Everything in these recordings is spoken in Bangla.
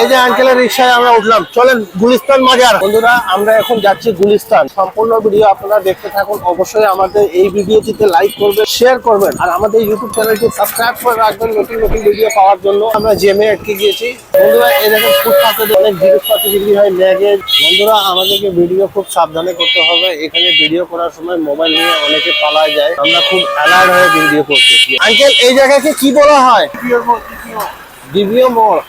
এই যে আঙ্কেলের রিক্সায় আমরা উঠলাম। চলেন গুলিস্তান মাজার। বন্ধুরা আমরা এখন যাচ্ছি গুলিস্তান। সম্পূর্ণ ভিডিও আপনারা দেখতে থাকুন। অবশ্যই আমাদের এই ভিডিওটিতে লাইক করবেন শেয়ার করবেন আর আমাদের ইউটিউব চ্যানেলটি সাবস্ক্রাইব করে রাখবেন নতুন নতুন ভিডিও পাওয়ার জন্য। আমরা জেমে আটকে গিয়েছি। বন্ধুরা এই দেখেন ফুটপাতে অনেক জিনিসপত্র বিক্রি হয় লেগেজ বন্ধুরা আমাদেরকে ভিডিও খুব সাবধানে করতে হবে। এখানে ভিডিও করার সময় মোবাইল নিয়ে অনেকে পালায় যায়। আমরা খুব অ্যালার্ট হয়ে ভিডিও করতেছি। আঙ্কেল এই জায়গাকে কি বলা হয়? ডিবিও মোড়।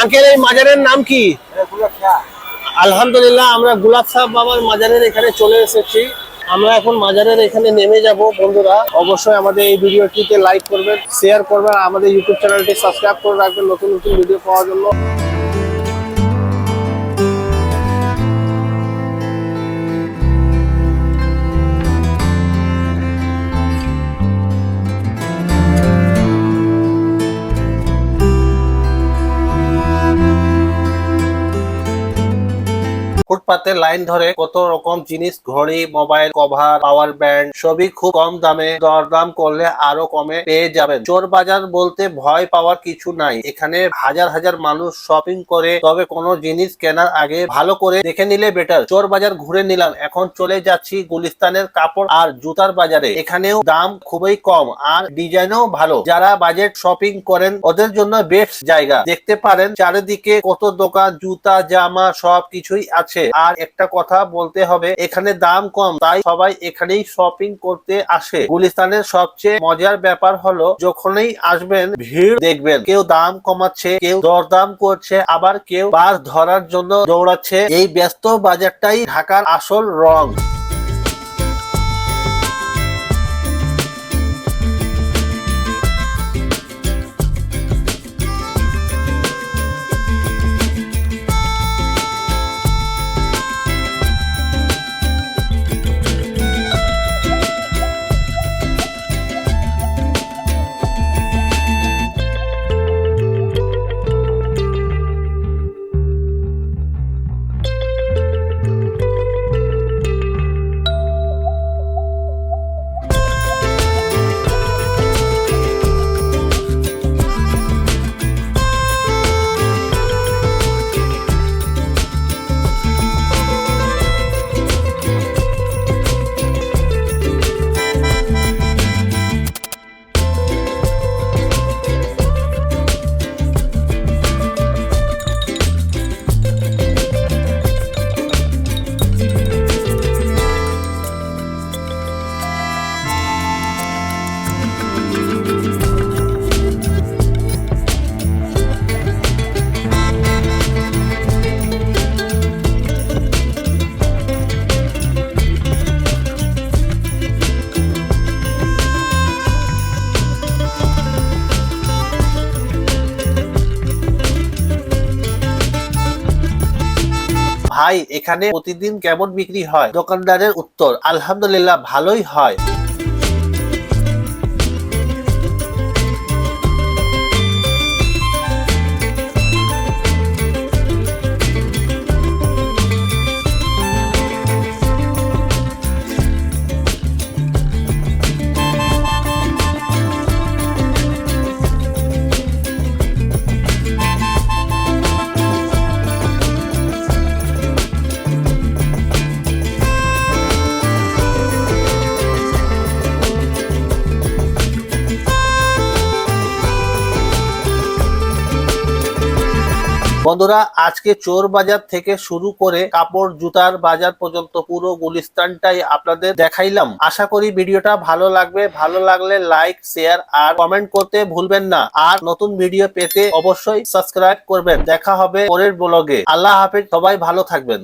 আঙ্কেল, এই মাজারের নাম কি? আলহামদুলিল্লাহ, আমরা গুলাব সাহেব বাবার মাজারের এখানে চলে এসেছি। আমরা এখন মাজারের এখানে নেমে যাব, বন্ধুরা। অবশ্যই আমাদের এই ভিডিওটিতে লাইক করবেন শেয়ার করবেন আমাদের ইউটিউব চ্যানেলটি সাবস্ক্রাইব করে রাখবেন নতুন নতুন ভিডিও পাওয়ার জন্য। ফুটপাতে লাইন ধরে কত রকম জিনিস, ঘড়ি, মোবাইল, কভার পাওয়ার ব্যান্ড সবই খুব কম দামে দরদাম করলে আরও কমে পেয়ে যাবেন। চোর বাজার বলতে ভয় পাওয়ার কিছু নাই। এখানে হাজার হাজার মানুষ শপিং করে, তবে কোনো জিনিস কেনার আগে ভালো করে দেখে নিলে বেটার চোর বাজার ঘুরে নিলাম, এখন চলে যাচ্ছি গুলিস্তানের কাপড় আর জুতার বাজারে। এখানেও দাম খুবই কম আর ডিজাইনও ভালো। যারা বাজেট শপিং করেন, ওদের জন্য বেস্ট জায়গা। দেখতে পারেন চারিদিকে কত দোকান, জুতা, জামা সব কিছুই আছে। আর একটা কথা বলতে হবে, এখানে দাম কম, তাই সবাই এখানেই শপিং করতে আসে। গুলিস্তানের সবচেয়ে মজার ব্যাপার হলো, যখনই আসবেন, ভিড় দেখবেন। কেউ দাম কমাচ্ছে, কেউ দরদাম করছে, আবার কেউ বাস ধরার জন্য দৌড়াচ্ছে। এই ব্যস্ত বাজারটাই ঢাকার আসল রং। ভাই এখানে প্রতিদিন কেমন বিক্রি হয়? দোকানদারের উত্তর আলহামদুলিল্লাহ ভালোই হয়। বন্ধুরা, আজকে চোর বাজার থেকে শুরু করে কাপড় জুতার বাজার পর্যন্ত পুরো গুলিস্তানটাই আপনাদের দেখাইলাম। আশা করি ভিডিওটা ভালো লাগবে। ভালো লাগলে লাইক, শেয়ার আর কমেন্ট করতে ভুলবেন না। আর নতুন ভিডিও পেতে অবশ্যই সাবস্ক্রাইব করবেন। দেখা হবে পরের ব্লগে। আল্লাহ হাফেজ। সবাই ভালো থাকবেন।